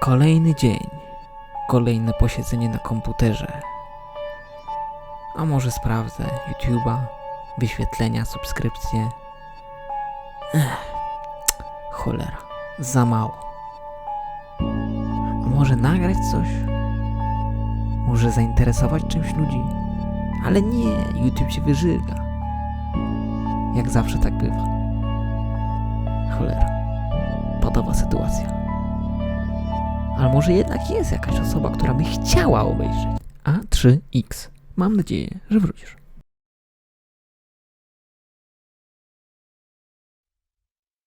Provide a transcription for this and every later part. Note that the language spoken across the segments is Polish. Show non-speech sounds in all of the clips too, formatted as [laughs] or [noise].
Kolejny dzień. Kolejne posiedzenie na komputerze. A może sprawdzę YouTube'a, wyświetlenia, subskrypcje. Ech, cholera, za mało. A może nagrać coś? Może zainteresować czymś ludzi? Ale nie, YouTube się wyżyga. Jak zawsze tak bywa. Cholera, patowa sytuacja. Ale może jednak jest jakaś osoba, która by chciała obejrzeć. A3X. Mam nadzieję, że wrócisz.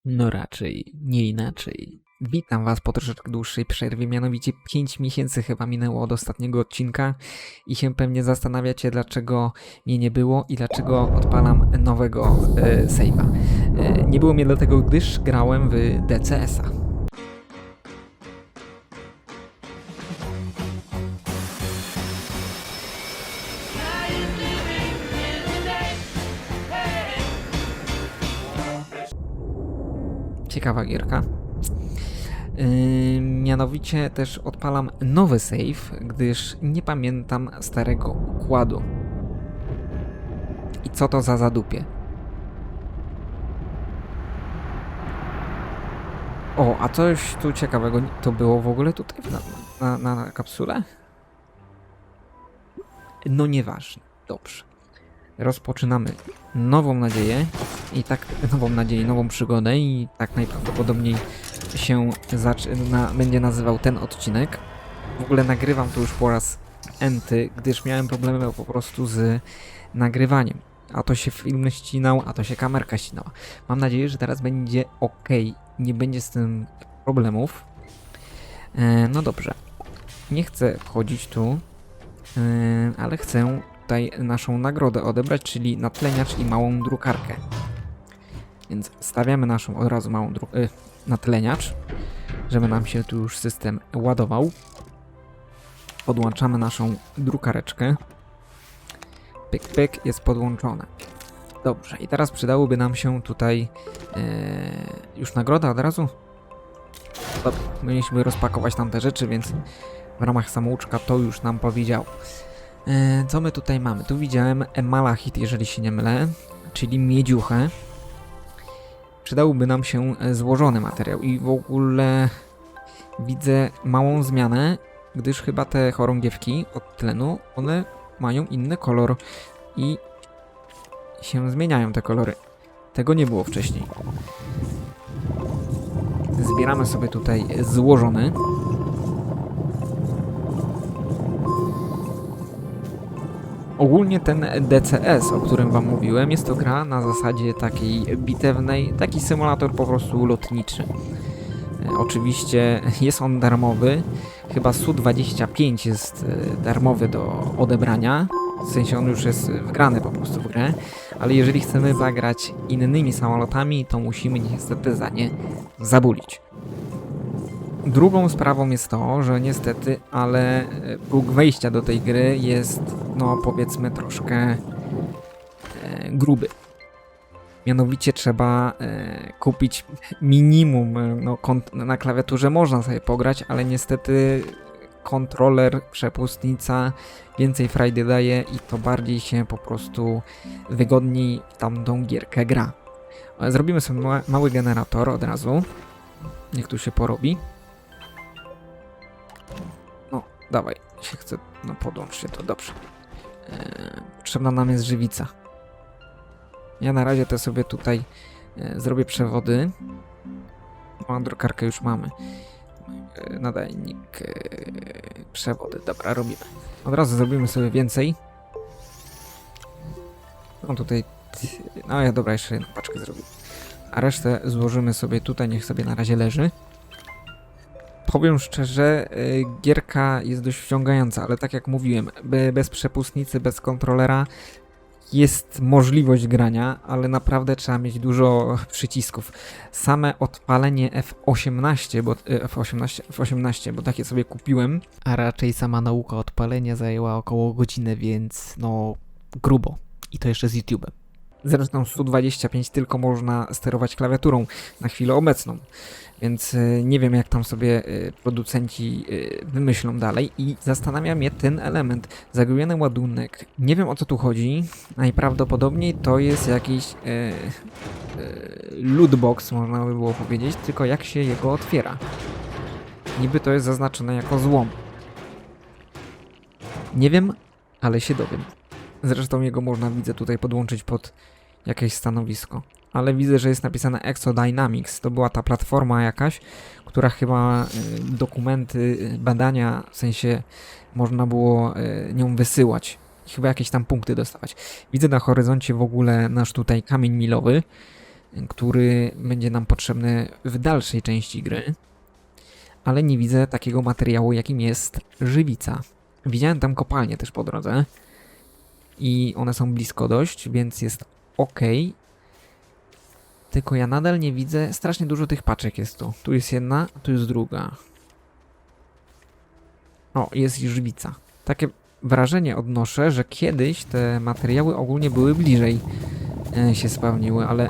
No raczej, nie inaczej. Witam Was po troszeczkę dłuższej przerwie, mianowicie 5 miesięcy chyba minęło od ostatniego odcinka i się pewnie zastanawiacie, dlaczego mnie nie było i dlaczego odpalam nowego e, save'a. E, nie było mnie dlatego, gdyż grałem w DCS-a. Ciekawa gierka. Yy, mianowicie też odpalam nowy save, gdyż nie pamiętam starego układu. I co to za zadupie? O, a coś tu ciekawego to było w ogóle tutaj na, na, na kapsule? No nieważne. Dobrze. Rozpoczynamy nową nadzieję i tak nową nadzieję, nową przygodę i tak najprawdopodobniej się zaczyna, będzie nazywał ten odcinek. W ogóle nagrywam to już po raz enty, gdyż miałem problemy po prostu z nagrywaniem. A to się film ścinał, a to się kamerka ścinała. Mam nadzieję, że teraz będzie ok, nie będzie z tym problemów. E, no dobrze. Nie chcę wchodzić tu, e, ale chcę tutaj naszą nagrodę odebrać, czyli natleniacz i małą drukarkę. Więc stawiamy naszą od razu małą y, natleniacz, żeby nam się tu już system ładował. Podłączamy naszą drukareczkę. Pyk, pyk, jest podłączone. Dobrze, i teraz przydałoby nam się tutaj e, już nagroda od razu. Dobra, mieliśmy rozpakować tamte rzeczy, więc w ramach samouczka to już nam powiedział. E, co my tutaj mamy? Tu widziałem malachit, jeżeli się nie mylę, czyli miedziuchę. Przydałby nam się e, złożony materiał i w ogóle widzę małą zmianę, gdyż chyba te chorągiewki od tlenu, one mają inny kolor i się zmieniają te kolory. Tego nie było wcześniej. Zbieramy sobie tutaj złożony. Ogólnie ten DCS, o którym wam mówiłem, jest to gra na zasadzie takiej bitewnej, taki symulator po prostu lotniczy. E, Oczywiście [laughs] jest on darmowy, chyba Su-25 jest e, darmowy do odebrania, w sensie on już jest wgrany po prostu w grę, ale jeżeli chcemy zagrać innymi samolotami, to musimy niestety za nie zabulić. Drugą sprawą jest to, że niestety, ale e, próg wejścia do tej gry jest, no powiedzmy, troszkę e, gruby. Mianowicie trzeba e, kupić minimum, e, no na klawiaturze można sobie pograć, ale niestety kontroler, przepustnica więcej frajdy daje i to bardziej się po prostu wygodniej w tamtą gierkę gra. E, Zrobimy sobie ma- mały generator od razu. Niech tu się porobi. Dawaj, się chce, no podłącz się to, dobrze. Eee, potrzebna nam jest żywica. Ja na razie to sobie tutaj e, zrobię przewody. Małą drukarkę już mamy. E, nadajnik, e, przewody, dobra, robimy. Od razu zrobimy sobie więcej. No tutaj, no ja dobra, jeszcze jedną paczkę zrobię. A resztę złożymy sobie tutaj, niech sobie na razie leży. Powiem szczerze, y, gierka jest dość wciągająca, ale tak jak mówiłem, be- bez przepustnicy, bez kontrolera jest możliwość grania, ale naprawdę trzeba mieć dużo [laughs] przycisków. Same odpalenie F18, bo y, F18, F18, bo takie sobie kupiłem, a raczej sama nauka odpalenia zajęła około godziny, więc no grubo. I to jeszcze z YouTube'em. Zresztą 125 tylko można sterować klawiaturą na chwilę obecną. Więc e, nie wiem, jak tam sobie e, producenci e, wymyślą dalej. I zastanawia mnie ten element. Zagubiony ładunek. Nie wiem o co tu chodzi. Najprawdopodobniej to jest jakiś e, e, lootbox, można by było powiedzieć, tylko jak się jego otwiera. Niby to jest zaznaczone jako złom. Nie wiem, ale się dowiem. Zresztą jego można, widzę, tutaj podłączyć pod jakieś stanowisko. Ale widzę, że jest napisane Exodynamics. To była ta platforma jakaś, która chyba y, dokumenty, y, badania, w sensie można było y, nią wysyłać. Chyba jakieś tam punkty dostawać. Widzę na horyzoncie w ogóle nasz tutaj kamień milowy, który będzie nam potrzebny w dalszej części gry. Ale nie widzę takiego materiału, jakim jest żywica. Widziałem tam kopalnie też po drodze i one są blisko dość, więc jest ok. Tylko ja nadal nie widzę, strasznie dużo tych paczek jest tu. Tu jest jedna, tu jest druga. O, jest i. Takie wrażenie odnoszę, że kiedyś te materiały ogólnie były bliżej e, się spełniły, ale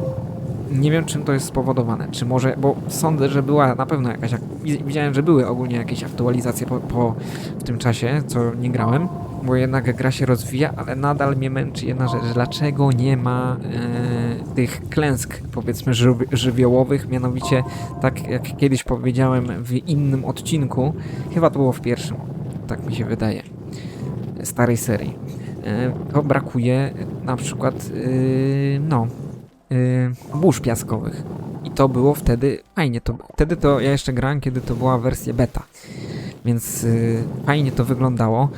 nie wiem czym to jest spowodowane. Czy może, bo sądzę, że była na pewno jakaś, ak- wi- widziałem, że były ogólnie jakieś aktualizacje po, po w tym czasie, co nie grałem, bo jednak gra się rozwija, ale nadal mnie męczy jedna rzecz, dlaczego nie ma e, tych klęsk, powiedzmy, żywi żywiołowych, mianowicie, tak jak kiedyś powiedziałem w innym odcinku, chyba to było w pierwszym, tak mi się wydaje, starej serii, e, to brakuje na przykład, e, no, e, burz piaskowych. I to było wtedy fajnie. To, wtedy to ja jeszcze grałem, kiedy to była wersja beta. Więc y, fajnie to wyglądało.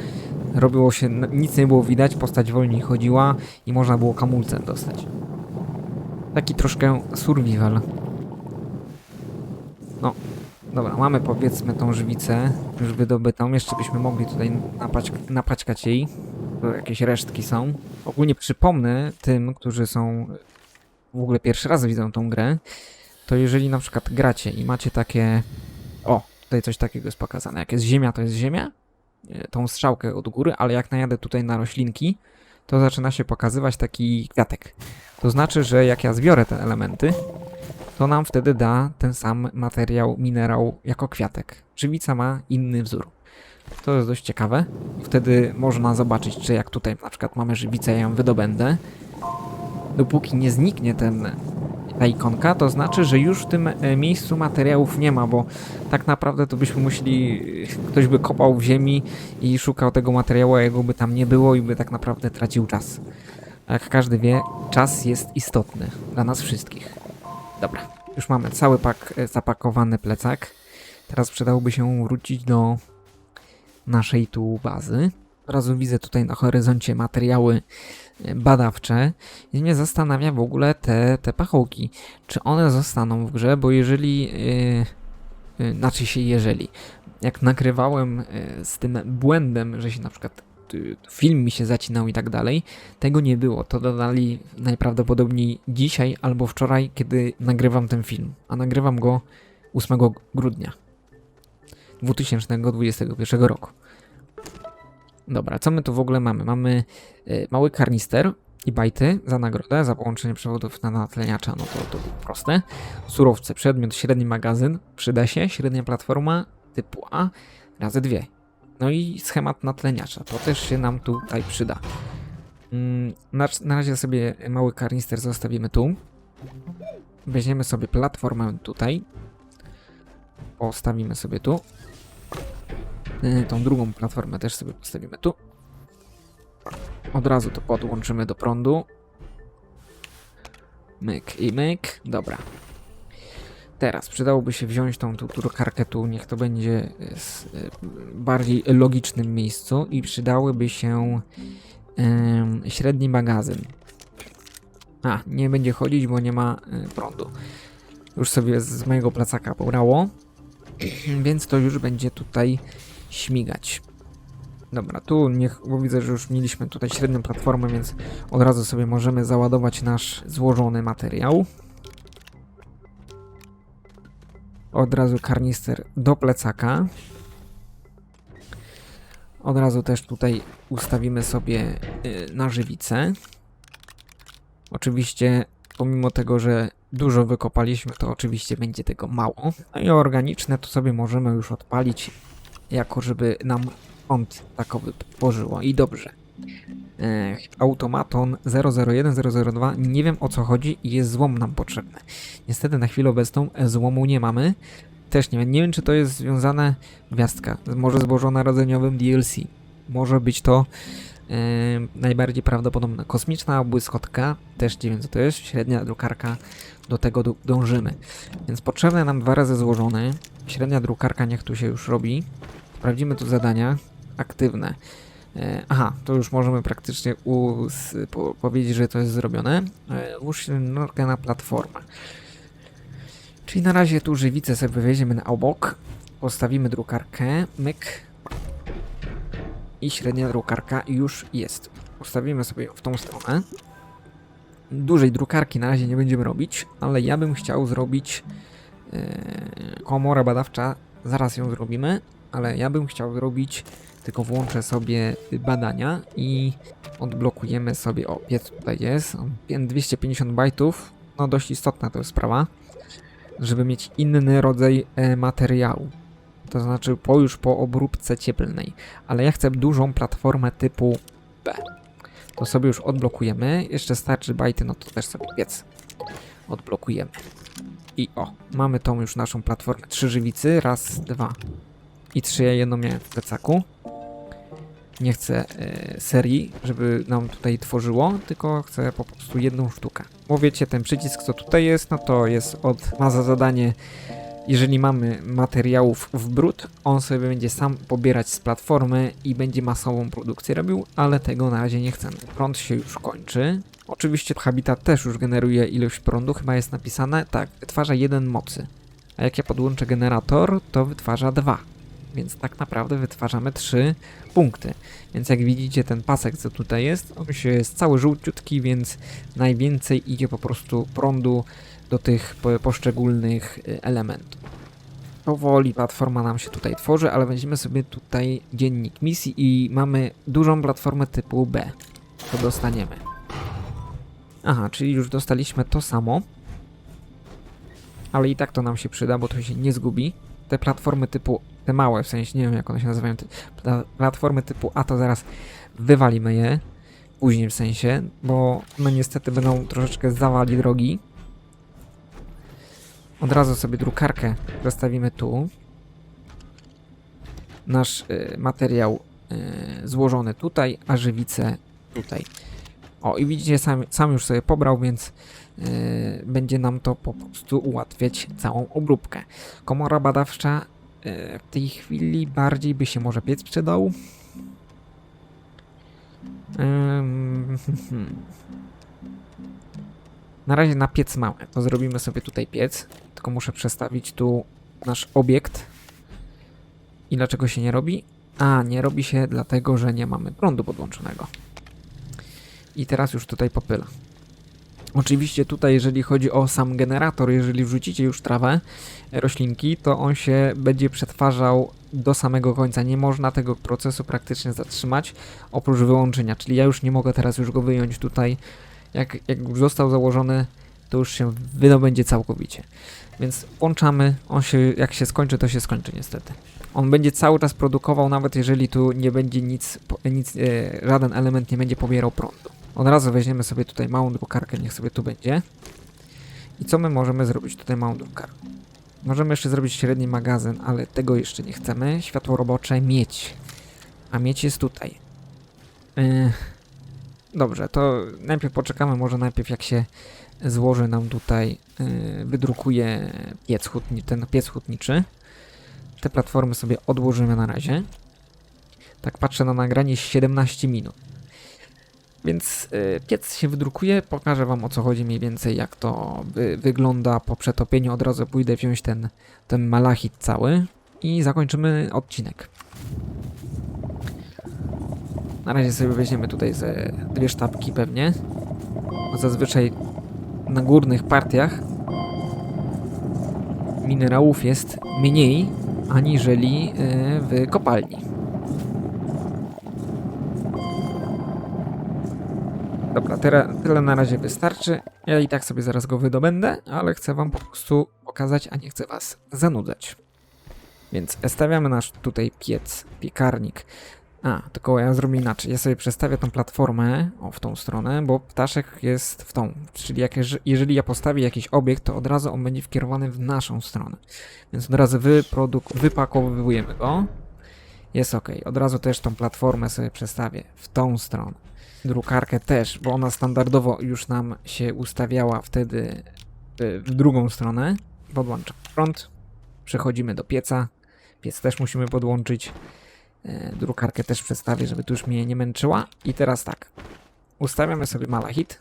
Robiło się, nic nie było widać, postać wolniej chodziła i można było kamulcem dostać. Taki troszkę survival. No, dobra, mamy powiedzmy tą żywicę już wydobytą. Jeszcze byśmy mogli tutaj napać, napaćkać jej. To jakieś resztki są. Ogólnie przypomnę tym, którzy są w ogóle pierwszy raz widzą tą grę, to jeżeli na przykład gracie i macie takie. O, tutaj coś takiego jest pokazane. Jak jest ziemia, to jest ziemia. e, Tą strzałkę od góry, ale jak najadę tutaj na roślinki, to zaczyna się pokazywać taki kwiatek. To znaczy, że jak ja zbiorę te elementy, to nam wtedy da ten sam materiał, minerał jako kwiatek. Żywica ma inny wzór. To jest dość ciekawe. Wtedy można zobaczyć, czy jak tutaj na przykład mamy żywicę, ja ją wydobędę, dopóki nie zniknie ten, ta ikonka, to znaczy, że już w tym e, miejscu materiałów nie ma, bo tak naprawdę to byśmy musieli, ktoś by kopał w ziemi i szukał tego materiału, a jego by tam nie było i by tak naprawdę tracił czas. Jak każdy wie, czas jest istotny dla nas wszystkich. Dobra, już mamy cały pak e, zapakowany plecak. Teraz przydałoby się wrócić do naszej tu bazy. Od razu widzę tutaj na horyzoncie materiały e, badawcze i mnie zastanawia w ogóle te, te pachołki. Czy one zostaną w grze, bo jeżeli, yy, yy, znaczy się jeżeli, jak nagrywałem yy, z tym błędem, że się na przykład yy, film mi się zacinał i tak dalej, tego nie było. To dodali najprawdopodobniej dzisiaj albo wczoraj, kiedy nagrywam ten film, a nagrywam go 8 grudnia 2021 roku. Dobra, co my tu w ogóle mamy? Mamy y, mały karnister i bajty za nagrodę, za połączenie przewodów na natleniacza, no to, to było proste. Surowce, przedmiot, średni magazyn, przyda się, średnia platforma typu A razy dwie. No i schemat natleniacza, to też się nam tutaj przyda. Mm, na, na razie sobie mały karnister zostawimy tu. Weźmiemy sobie platformę tutaj. Postawimy sobie tu. Y, Tą drugą platformę też sobie postawimy tu. Od razu to podłączymy do prądu. Myk i myk. Dobra. Teraz przydałoby się wziąć tą tu drukarkę tu, niech to będzie z y, bardziej logicznym miejscu i przydałyby się ym, średni magazyn. A, nie będzie chodzić, bo nie ma y, prądu. Już sobie z mojego plecaka pobrało, [clears throat] więc to już będzie tutaj śmigać. Dobra, tu niech, bo widzę, że już mieliśmy tutaj średnią platformę, więc od razu sobie możemy załadować nasz złożony materiał. Od razu karnister do plecaka. Od razu też tutaj ustawimy sobie y, na żywicę. Oczywiście, pomimo tego, że dużo wykopaliśmy, to oczywiście będzie tego mało. No i organiczne to sobie możemy już odpalić, jako żeby nam kąt takowy tworzyło. I dobrze. Ech, automaton 001-002, nie wiem o co chodzi i jest złom nam potrzebny. Niestety na chwilę obecną e, złomu nie mamy. Też nie wiem, nie wiem czy to jest związane, gwiazdka, może z bożonarodzeniowym DLC. Może być to e, najbardziej prawdopodobne. Kosmiczna błyskotka, też nie wiem co to jest, średnia drukarka, do tego dążymy. Więc potrzebne nam dwa razy złożony. Średnia drukarka niech tu się już robi. Sprawdzimy tu zadania aktywne. E, Aha, to już możemy praktycznie po, powiedzieć, że to jest zrobione. E, Łóż nurkę na platformę. Czyli na razie tu żywicę sobie wywieziemy na obok. Postawimy drukarkę. Myk. I średnia drukarka już jest. Ustawimy sobie ją w tą stronę. Dużej drukarki na razie nie będziemy robić, ale ja bym chciał zrobić e, komora badawcza. Zaraz ją zrobimy, ale ja bym chciał zrobić tylko włączę sobie badania i odblokujemy sobie, o, piec tutaj jest, 250 bajtów, no dość istotna to jest sprawa, żeby mieć inny rodzaj e, materiału, to znaczy po już po obróbce cieplnej, ale ja chcę dużą platformę typu B, to sobie już odblokujemy, jeszcze starczy bajty, no to też sobie piec odblokujemy. I o, mamy tą już naszą platformę. Trzy żywicy, raz, dwa i trzy. Ja jedną miałem w plecaku nie chcę e, serii, żeby nam tutaj tworzyło, tylko chcę po prostu jedną sztukę. Bo wiecie, ten przycisk, co tutaj jest, no to jest od, ma za zadanie, jeżeli mamy materiałów w brud, on sobie będzie sam pobierać z platformy i będzie masową produkcję robił, ale tego na razie nie chcemy. Prąd się już kończy. Oczywiście Habitat też już generuje ilość prądu, chyba jest napisane, tak, wytwarza jeden mocy. A jak ja podłączę generator, to wytwarza dwa więc tak naprawdę wytwarzamy trzy punkty. Więc jak widzicie ten pasek co tutaj jest, on się jest cały żółciutki, więc najwięcej idzie po prostu prądu do tych poszczególnych y, elementów. Powoli platforma nam się tutaj tworzy, ale weźmiemy sobie tutaj dziennik misji i mamy dużą platformę typu B. To dostaniemy. Aha, czyli już dostaliśmy to samo. Ale i tak to nam się przyda, bo to się nie zgubi. Te platformy typu te małe, w sensie nie wiem jak one się nazywają, platformy typu A to zaraz wywalimy je, później w sensie, bo one niestety będą troszeczkę zawali drogi. Od razu sobie drukarkę zostawimy tu. Nasz y, materiał y, złożony tutaj, a żywice tutaj. O i widzicie, sam, sam już sobie pobrał, więc yy, będzie nam to po prostu ułatwiać całą obróbkę. Komora badawcza E, w tej chwili bardziej by się może piec przydał. [laughs] Na razie na piec mamy. To zrobimy sobie tutaj piec. Tylko muszę przestawić tu nasz obiekt. I dlaczego się nie robi? A, nie robi się dlatego, że nie mamy prądu podłączonego. I teraz już tutaj popyla. Oczywiście tutaj, jeżeli chodzi o sam generator, jeżeli wrzucicie już trawę, e, roślinki, to on się będzie przetwarzał do samego końca. Nie można tego procesu praktycznie zatrzymać, oprócz wyłączenia. Czyli ja już nie mogę teraz już go wyjąć tutaj. Jak, jak już został założony, to już się wydobędzie całkowicie. Więc włączamy, on się, jak się skończy, to się skończy niestety. On będzie cały czas produkował, nawet jeżeli tu nie będzie nic, nic e, żaden element nie będzie pobierał prądu. Od razu weźmiemy sobie tutaj małą drukarkę, niech sobie tu będzie. I co my możemy zrobić tutaj małą drukarką? Możemy jeszcze zrobić średni magazyn, ale tego jeszcze nie chcemy. Światło robocze, mieć. A mieć jest tutaj. Yy. Dobrze, to najpierw poczekamy, może najpierw jak się złoży nam tutaj, yy, wydrukuje piec hutni, ten piec hutniczy. Te platformy sobie odłożymy na razie. Tak patrzę na nagranie 17 minut. Więc y, piec się wydrukuje, pokażę wam o co chodzi mniej więcej, jak to wy, wygląda po przetopieniu. Od razu pójdę wziąć ten, ten malachit cały i zakończymy odcinek. Na razie sobie weźmiemy tutaj ze dwie sztabki pewnie. Zazwyczaj na górnych partiach minerałów jest mniej aniżeli y, w kopalni. Dobra, tyle, tyle na razie wystarczy. Ja i tak sobie zaraz go wydobędę, ale chcę wam po prostu pokazać, a nie chcę was zanudzać. Więc stawiamy nasz tutaj piec, piekarnik. A, tylko ja zrobię inaczej. Ja sobie przestawię tą platformę, o, w tą stronę, bo ptaszek jest w tą. Czyli jak, jeż- jeżeli ja postawię jakiś obiekt, to od razu on będzie wkierowany w naszą stronę. Więc od razu wyproduk- wypakowujemy go. Jest ok. Od razu też tą platformę sobie przestawię w tą stronę. Drukarkę też, bo ona standardowo już nam się ustawiała wtedy y, w drugą stronę. Podłączam prąd. Przechodzimy do pieca. Piec też musimy podłączyć. E, Drukarkę też przedstawię, żeby tu już mnie nie męczyła. I teraz tak. Ustawiamy sobie malachit.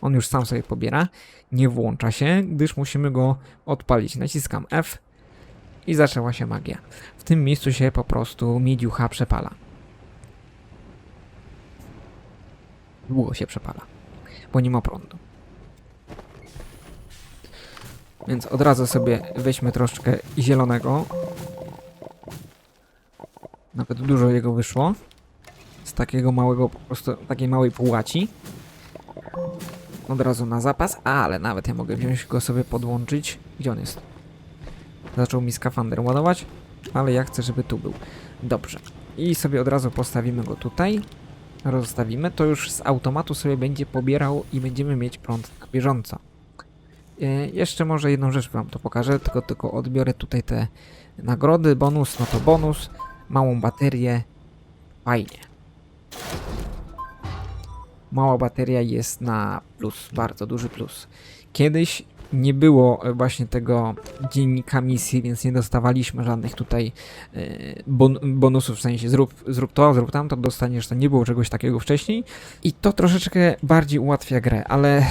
On już sam sobie pobiera. Nie włącza się, gdyż musimy go odpalić. Naciskam F i zaczęła się magia. W tym miejscu się po prostu miedziucha przepala. Długo się przepala, bo nie ma prądu. Więc od razu sobie weźmy troszeczkę zielonego. Nawet dużo jego wyszło. Z takiego małego, po prostu takiej małej półaci. Od razu na zapas, ale nawet ja mogę wziąć go sobie podłączyć. Gdzie on jest? Zaczął mi skafander ładować, ale ja chcę, żeby tu był. Dobrze. I sobie od razu postawimy go tutaj. Rozstawimy. To już z automatu sobie będzie pobierał i będziemy mieć prąd na bieżąco. E, jeszcze może jedną rzecz wam to pokażę, tylko, tylko odbiorę tutaj te nagrody. Bonus, no to bonus. Małą baterię. Fajnie. Mała bateria jest na plus, bardzo duży plus. Kiedyś nie było e, właśnie tego dziennika misji, więc nie dostawaliśmy żadnych tutaj e, bon bonusów, w sensie zrób, zrób to, zrób tamto, dostaniesz to. Nie było czegoś takiego wcześniej i to troszeczkę bardziej ułatwia grę, ale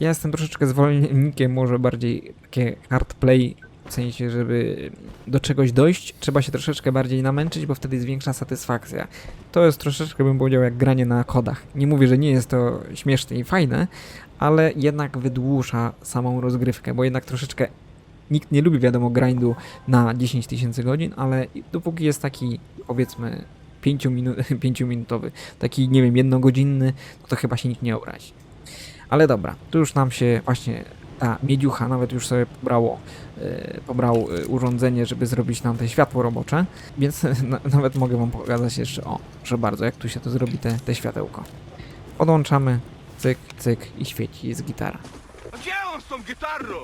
ja jestem troszeczkę zwolennikiem może bardziej takie hard play, sensie, żeby do czegoś dojść, trzeba się troszeczkę bardziej namęczyć, bo wtedy jest większa satysfakcja. To jest troszeczkę, bym powiedział, jak granie na kodach. Nie mówię, że nie jest to śmieszne i fajne, ale jednak wydłuża samą rozgrywkę, bo jednak troszeczkę nikt nie lubi, wiadomo, grindu na 10 tysięcy godzin, ale dopóki jest taki, powiedzmy, 5 minu minutowy, taki, nie wiem, jednogodzinny, no to chyba się nikt nie obrazi. Ale dobra, tu już nam się właśnie ta miedziucha nawet już sobie pobrało, yy, pobrał yy, urządzenie, żeby zrobić nam te światło robocze, więc [laughs] na, nawet mogę wam pokazać jeszcze, o, proszę bardzo, jak tu się to zrobi te, te światełko. Podłączamy, cyk, cyk i świeci, jest gitara. Gdzie on z tą gitarą?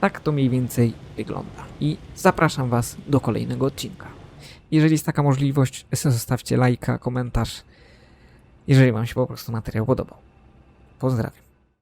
Tak to mniej więcej wygląda. I zapraszam Was do kolejnego odcinka. Jeżeli jest taka możliwość, zostawcie lajka, komentarz, jeżeli Wam się po prostu materiał podobał. Pozdrawiam.